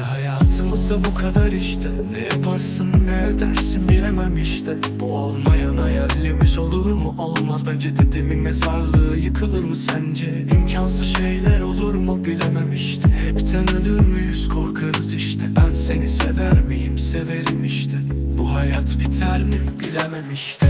hayatımızda bu kadar işte. Ne yaparsın ne edersin bilemem işte. Bu olmayan hayalimiz olur mu olmaz. Bence dedemin mezarlığı yıkılır mı sence? İmkansız şeyler olur mu bilemem işte. Hepten ölür müyüz korkarız işte. Ben seni sever miyim severim işte. Bu hayat biter mi bilemem işte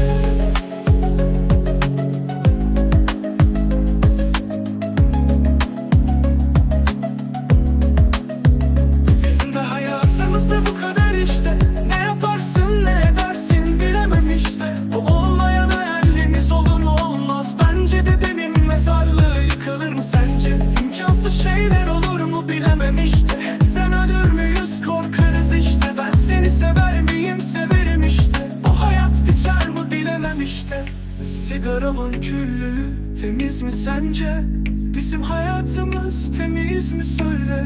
şeyler olur mu bilemem işte. Hepten ölür müyüz? Korkarız işte. Ben seni sever miyim? Severim işte. Bu hayat biter mi? Bilemem işte. Sigaramın küllü. Temiz mi sence? Bizim hayatımız temiz mi söyle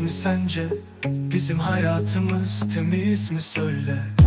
mi sence? Bizim hayatımız temiz mi söyle?